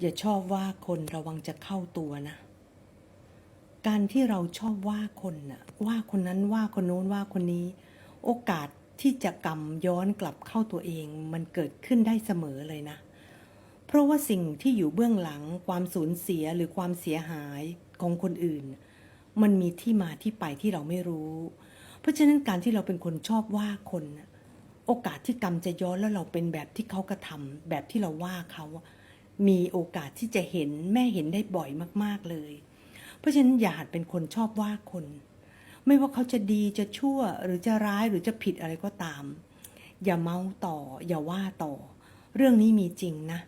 อย่าชอบว่าคนระวังจะเข้าตัวนะ การที่เราชอบว่าคนน่ะ ว่าคนนั้นว่าคนโน้นว่าคนนี้ โอกาสที่จะกรรมย้อนกลับเข้าตัวเอง มันเกิดขึ้นได้เสมอเลยนะ เพราะว่าสิ่งที่อยู่เบื้องหลังความสูญเสียหรือความเสียหายของคนอื่น มันมีที่มาที่ไปที่เราไม่รู้ เพราะฉะนั้นการที่เราเป็นคนชอบว่าคน โอกาสที่กรรมจะย้อนแล้วเราเป็นแบบที่เขากระทำแบบที่เราว่าเขา มีโอกาสที่จะเห็นแม่เห็นได้บ่อยมาก ๆเลย เพราะฉะนั้นอย่าหัดเป็นคนชอบว่าคน ไม่ว่าเขาจะดีจะชั่วหรือจะร้ายหรือจะผิดอะไรก็ตาม อย่าเมาต่อ อย่าว่าต่อ เรื่องนี้มีจริงนะ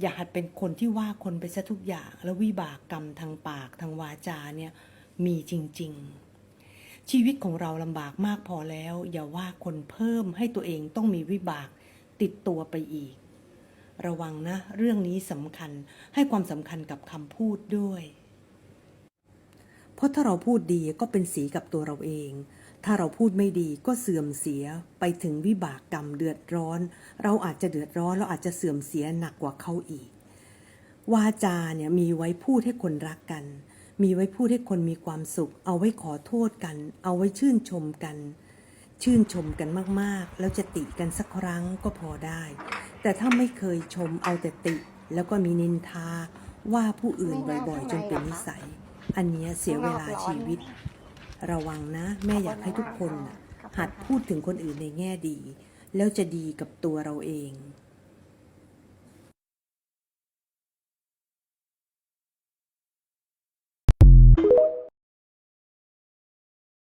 อย่าหัดเป็นคนที่ว่าคนไปซะทุกอย่าง แล้ววิบากกรรมทางปากทางวาจาเนี่ยมีจริง ๆชีวิตของเราลำบากมากพอแล้ว อย่าว่าคนเพิ่มให้ตัวเองต้องมีวิบากติดตัวไปอีก ระวังนะ เรื่องนี้สำคัญให้ความสำคัญกับคำพูดด้วย เพราะถ้าเราพูดดีก็เป็นสีกับตัวเราเอง ถ้าเราพูดไม่ดีก็เสื่อมเสียไปถึงวิบากกรรมเดือดร้อน เราอาจจะเดือดร้อนเราอาจจะเสื่อมเสียหนักกว่าเขาอีก วาจาเนี่ยมีไว้พูดให้คนรักกัน มีไว้พูดให้คนมีความสุข เอาไว้ขอโทษกัน เอาไว้ชื่นชมกันชื่นชมกันมาก ๆ แล้วจะติกันสักครั้งก็พอได้ แต่ถ้าไม่เคยชมเอาแต่ติ แล้วก็มีนินทาว่าผู้อื่นบ่อยๆ จนเป็นนิสัย อันเนี้ยเสียเวลาชีวิต ระวังนะ แม่อยากให้ทุกคนน่ะหัดพูดถึงคนอื่นในแง่ดี แล้วจะดีกับตัวเราเอง